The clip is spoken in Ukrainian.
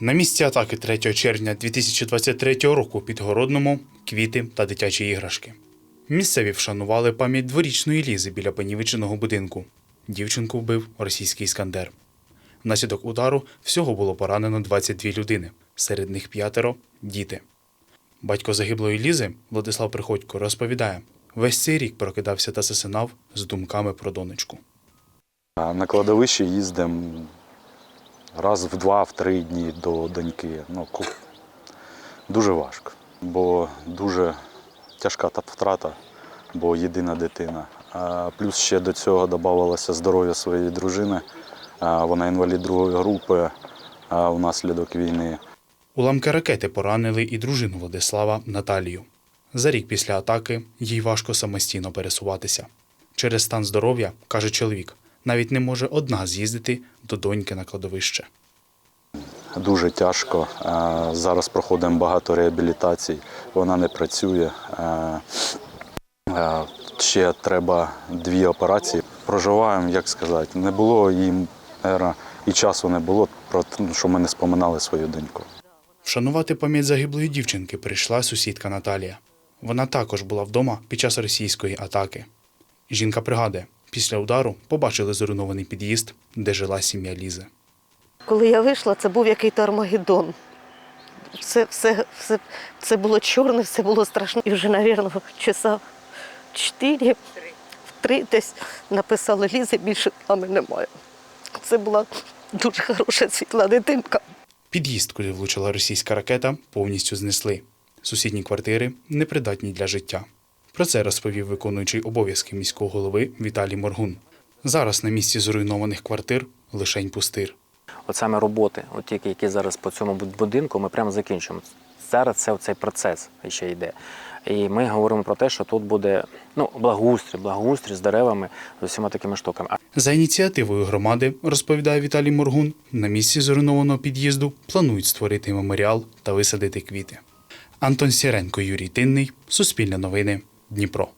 На місці атаки 3 червня 2023 року під Городному квіти та дитячі іграшки. Місцеві вшанували пам'ять дворічної лізи біля понівеченого будинку. Дівчинку вбив російський іскандер. Внаслідок удару всього було поранено 22 людини, серед них п'ятеро діти. Батько загиблої Лізи Владислав Приходько розповідає: весь цей рік прокидався та засинав з думками про донечку. На кладовище їздимо раз в два, в три дні до доньки. Ну, дуже важко, бо дуже тяжка та втрата, бо єдина дитина. Плюс ще до цього додавалося здоров'я своєї дружини. Вона інвалід другої групи внаслідок війни. Уламки ракети поранили і дружину Владислава Наталію. За рік після атаки їй важко самостійно пересуватися. Через стан здоров'я, каже чоловік, навіть не може одна з'їздити до доньки на кладовище. Дуже тяжко. Зараз проходимо багато реабілітацій, вона не працює. А, а, Ще треба дві операції. Проживаємо, як сказати, не було їм ера, і часу не було, про те, що ми не споминали свою доньку. Вшанувати пам'ять загиблої дівчинки прийшла сусідка Наталія. Вона також була вдома під час російської атаки. Жінка пригадує, після удару побачили зруйнований під'їзд, де жила сім'я Лізи. Коли я вийшла, це був якийсь Армагеддон. Все, все, все, все було чорне, все було страшно. І вже, мабуть, часа чотири, в три десь написали Лізи, більше мами немає. Це була дуже хороша світла дитинка. Під'їзд, куди влучила російська ракета, повністю знесли. Сусідні квартири непридатні для життя. Про це розповів виконуючий обов'язки міського голови Віталій Моргун. Зараз на місці зруйнованих квартир лишень пустир. От саме роботи, от тільки які зараз по цьому будинку, ми прямо закінчуємо. Зараз це цей процес ще йде. І ми говоримо про те, що тут буде ну, благоустрій, благоустрій з деревами, з усіма такими штуками. За ініціативою громади, розповідає Віталій Моргун, на місці зруйнованого під'їзду планують створити меморіал та висадити квіти. Антон Сіренко, Юрій Тинний, Суспільне новини, Дніпро.